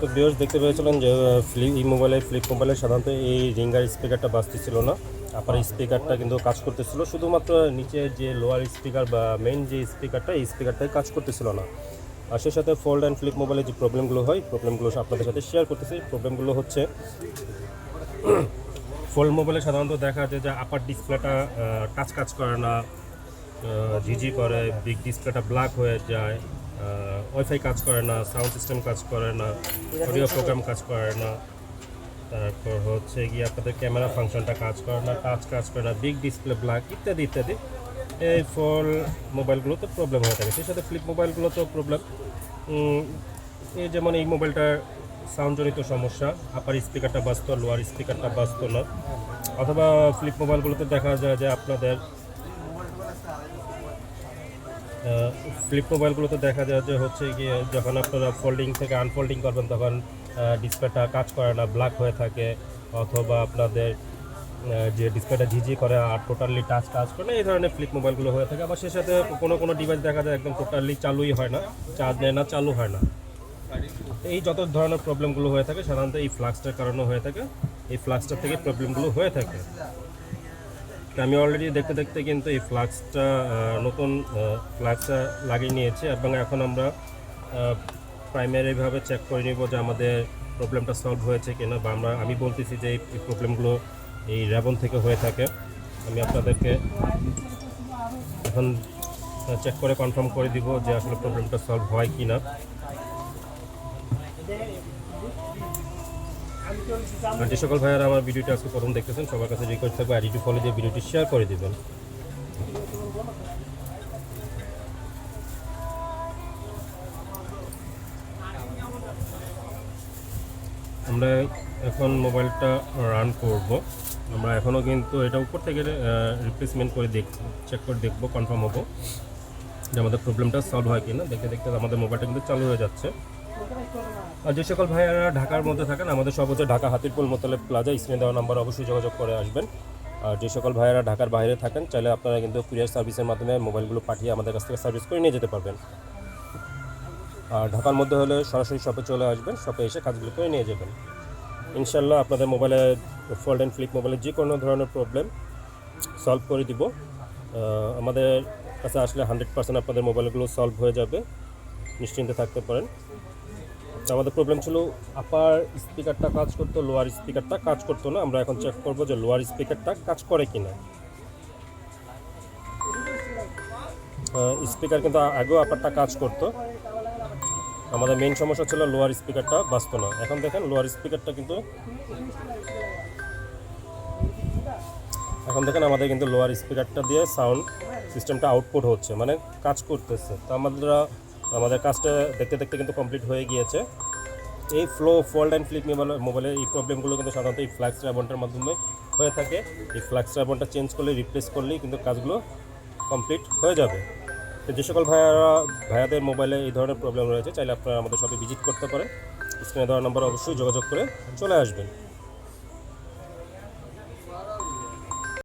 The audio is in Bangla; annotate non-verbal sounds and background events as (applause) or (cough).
তো বিয়স দেখতে পেয়েছিলেন যে ফ্লিপ এই মোবাইলে ফ্লিপ মোবাইলে সাধারণত এই রিঙ্গার স্পিকারটা বাজতেছিল না। আপার স্পিকারটা কিন্তু কাজ করতেছিল। শুধুমাত্র নিচে যে লোয়ার স্পিকার বা মেইন যে স্পিকারটা এই স্পিকারটাই কাজ করতেছিল না। আর সেই সাথে ফোল্ড অ্যান্ড ফ্লিপ মোবাইলে যে প্রবলেমগুলো হয় প্রবলেমগুলো আপনাদের সাথে শেয়ার করতেছি। প্রবলেমগুলো হচ্ছে (clears throat) ফোল্ড মোবাইলে সাধারণত দেখা যায় যে আপার ডিসপ্লেটা টাচ কাজ করে না। জিজি করে বিগ ডিসপ্লেটা ব্ল্যাক হয়ে যায়। ওয়াইফাই কাজ করে না সাউন্ড সিস্টেম কাজ করে না অডিও প্রোগ্রাম কাজ করে না। তারপর হচ্ছে গিয়ে আপনাদের ক্যামেরা ফাংশনটা কাজ করে না টাচ কাজ করে না বিগ ডিসপ্লে ব্ল্যাক ইত্যাদি ইত্যাদি। এই ফল মোবাইলগুলোতে প্রবলেম হয়ে থাকে। সেই সাথে ফ্লিপ মোবাইলগুলোতেও প্রবলেম এই যেমন এই মোবাইলটার সাউন্ডজনিত সমস্যা আপার স্পিকারটা বাজতো লোয়ার স্পিকারটা বাজতো না। অথবা ফ্লিপ মোবাইলগুলোতে দেখা যায় যে আপনাদের ফ্লিপ মোবাইলগুলোতে দেখা যায় যে হচ্ছে গিয়ে যখন আপনারা ফোল্ডিং থেকে আনফোল্ডিং করবেন তখন ডিসপ্লেটা কাজ করে না ব্ল্যাক হয়ে থাকে। অথবা আপনাদের যে ডিসপ্লেটা ঝিঝি করে আর টোটালি টাচ কাজ করে না, এই ধরনের ফ্লিপ মোবাইলগুলো হয়ে থাকে। আবার সে সাথে কোনো কোনো ডিভাইস দেখা যায় একদম টোটালি চালুই হয় না চার্জ নেয় না, চালু হয় না। এই যত ধরনের প্রবলেমগুলো হয়ে থাকে, সাধারণত এই ফ্লাক্সটার কারণে হয়ে থাকে। এই ফ্লাক্সটার থেকে প্রবলেমগুলো হয়ে থাকে। আমি অলরেডি দেখতে দেখতে কিন্তু এই ফ্লাক্সটা নতুন ফ্লাক্সটা লাগিয়ে নিয়েছি এবং এখন আমরা প্রাইমারিভাবে চেক করে নিব যে আমাদের প্রবলেমটা সলভ হয়েছে কিনা বা আমরা, আমি বলতেছি যে এই প্রবলেমগুলো এই র্যাবন থেকে হয়ে থাকে। আমি আপনাদেরকে এখন চেক করে কনফার্ম করে দিব যে আসলে প্রবলেমটা সলভ হয় কি না আর যে সকল ভাইয়ারা আমার ভিডিওটি আজকে প্রথম দেখতেছেন, সবার কাছে রিকোয়েস্ট থাকবে আইডি ফলো দিয়ে ভিডিওটি শেয়ার করে দিবেন। আমরা এখন মোবাইলটা রান করব। আমরা এখনও কিন্তু এটা উপর থেকে রিপ্লেসমেন্ট করে দেখ চেক করে দেখব কনফার্ম হব যে আমাদের প্রবলেমটা সলভ হয় কিনা। দেখতে দেখতে আমাদের মোবাইলটা কিন্তু চালু হয়ে যাচ্ছে। আর যে সকল ভাইয়ারা ঢাকার মধ্যে থাকেন, আমাদের হচ্ছে ঢাকা হাতিরপুল মোতালেব প্লাজা, স্ক্রিনে দেওয়া নাম্বার অবশ্যই যোগাযোগ করে আসবেন। আর যে সকল ভাইয়ারা ঢাকার বাইরে থাকেন, চাইলে আপনারা কিন্তু কুরিয়ার সার্ভিসের মাধ্যমে মোবাইলগুলো পাঠিয়ে আমাদের কাছ থেকে সার্ভিস করে নিয়ে যেতে পারবেন। আর ঢাকার মধ্যে হলে সরাসরি শপে চলে আসবেন শপে এসে কাজগুলো করে নিয়ে যাবেন। ইনশাল্লাহ আপনাদের মোবাইলে ফোল্ড অ্যান্ড ফ্লিপ মোবাইলে যে কোনো ধরনের প্রবলেম সলভ করে দিব। আমাদের কাছে আসলে হান্ড্রেড পার্সেন্ট আপনাদের মোবাইলগুলো সলভ হয়ে যাবে। নিশ্চিন্তে থাকতে পারেন। তো আমাদের প্রবলেম ছিল আপার স্পিকারটা কাজ করতো লোয়ার স্পিকারটা কাজ করতো না। আমরা এখন চেক করব যে লোয়ার স্পিকারটা কাজ করে কি না স্পিকার কিন্তু আগেও আপারটা কাজ করতো। আমাদের মেইন সমস্যা ছিল লোয়ার স্পিকারটা বাঁচতো না। এখন দেখেন লোয়ার স্পিকারটা কিন্তু এখন দেখেন আমাদের কিন্তু লোয়ার স্পিকারটা দিয়ে সাউন্ড সিস্টেমটা আউটপুট হচ্ছে মানে কাজ করতেছে। তো আমাদের আমাদের কাজটা দেখতে দেখতে কিন্তু কমপ্লিট হয়ে গিয়েছে। এই flow fold and flip mobile মোবাইলের এই প্রবলেমগুলো কিন্তু সাধারণত এই ফ্ল্যাক্স রাবনটার মাধ্যমে হয়ে থাকে। এই ফ্ল্যাক্স রাবনটা চেঞ্জ করলে রিপ্লেস করলেই কিন্তু কাজগুলো কমপ্লিট হয়ে যাবে। তো যে সকল ভাইয়ারা, ভাইয়াদের মোবাইলে এই ধরনের প্রবলেম রয়েছে, চাইলে আপনারা আমাদের শপে ভিজিট করতে পারেন। স্ক্রিনে দেওয়ার নাম্বার অবশ্যই যোগাযোগ করে চলে আসবেন।